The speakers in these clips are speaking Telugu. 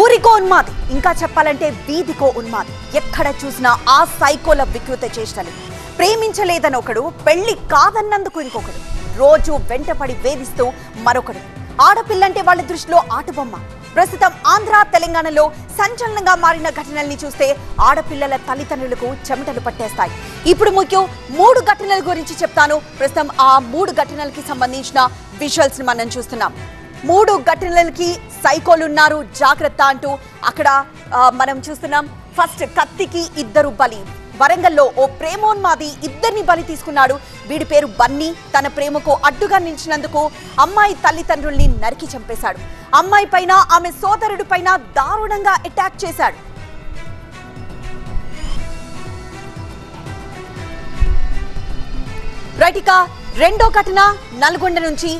ఊరికో ఉన్మాది. ఇంకా చెప్పాలంటే వీధికో ఉన్మాది. ఎక్కడ చూసినా ఆ సైకోల వికృత చేష్టలు. ప్రేమించలేదని ఒకడు పెళ్ళి కాదన్నందుకు ఇంకొకడు. రోజు వెంటపడి వేధిస్తూ మరొకడు. ఆడపిల్లంటే వాళ్ళ దృష్టిలో ఆటబొమ్మ. ప్రస్తుతం ఆంధ్ర తెలంగాణలో సంచలనంగా మారిన ఘటనల్ని చూస్తే ఆడపిల్లల తల్లిదండ్రులకు చెమటలు పట్టేస్తాయి. ఇప్పుడు ముఖ్యం మూడు ఘటనల గురించి చెప్తాను. ప్రస్తుతం ఆ మూడు ఘటనలకి సంబంధించిన విజువల్స్ని మనం చూస్తున్నాం. మూడు ఘటనలకి సైకోలు ఉన్నారు జాగ్రత్త అంటూ అక్కడ మనం చూస్తున్నాం ఫస్ట్ కత్తికి ఇద్దరు బలి. వరంగల్లో ఓ ప్రేమోన్మాది ఇద్దరిని బలి తీసుకున్నాడు. వీడి పేరు బన్నీ. తన ప్రేమకు అడ్డుగా నిలిచినందుకు అమ్మాయి తల్లిదండ్రుల్ని నరికి చంపేశాడు. అమ్మాయి పైన ఆమె సోదరుడి పైన దారుణంగా అటాక్ చేశాడు. రైట్ ఇక రెండో ఘటన నల్గొండ నుంచి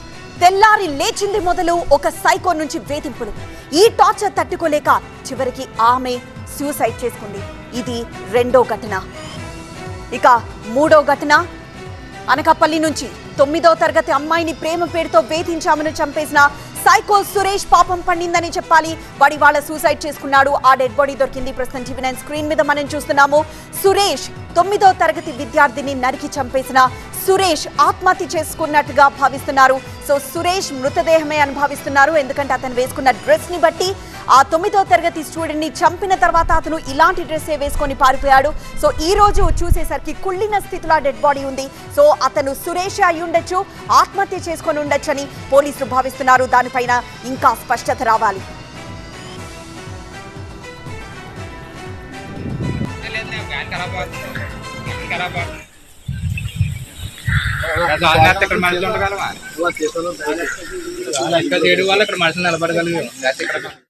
తెల్లారి లేచింది మొదలు ఒక సైకో నుంచి వేధింపులు. ఈ టార్చర్ తట్టుకోలేక చివరికి ఆమె సూసైడ్ చేసుకుంది. ఇది రెండో ఘటన. ఇక మూడో ఘటన. అనకాపల్లి నుంచి తొమ్మిదో తరగతి అమ్మాయిని ప్రేమ పేరుతో వేధించామని చంపేసిన సైకో సురేష్ పాపం పండిందని చెప్పాలి. వాడి వాళ్ళ సూసైడ్ చేసుకున్నాడు. ఆ డెడ్ బాడీ దొరికింది. ప్రస్తుతం టీవీ నైన్ స్క్రీన్ మీద మనం చూస్తున్నాము. సురేష్ తొమ్మిదో తరగతి విద్యార్థిని నరికి చంపేసిన సురేష్ ఆత్మహత్య చేసుకున్నట్టుగా భావిస్తున్నారు. సో సురేష్ మృతదేహమే అని భావిస్తున్నారు. ఎందుకంటే అతను వేసుకున్న డ్రెస్ని బట్టి ఆ తొమ్మిదో తరగతి స్టూడెంట్ని చంపిన తర్వాత అతను ఇలాంటి డ్రెస్సే వేసుకొని పారిపోయాడు. సో ఈ రోజు చూసేసరికి కుళ్ళిన స్థితిలో డెడ్ బాడీ ఉంది. సో అతను సురేష్ అయి ఉండొచ్చు ఆత్మహత్య చేసుకొని ఉండొచ్చని పోలీసులు భావిస్తున్నారు. దానిపైన ఇంకా స్పష్టత రావాలి. లేదు లేదు, ఇక్కడ మనుషులు ఉండగలమా ఇంకా చేయడం వల్ల ఇక్కడ మనుషులు నిలబడగలిగాం లేకపోతే ఇక్కడ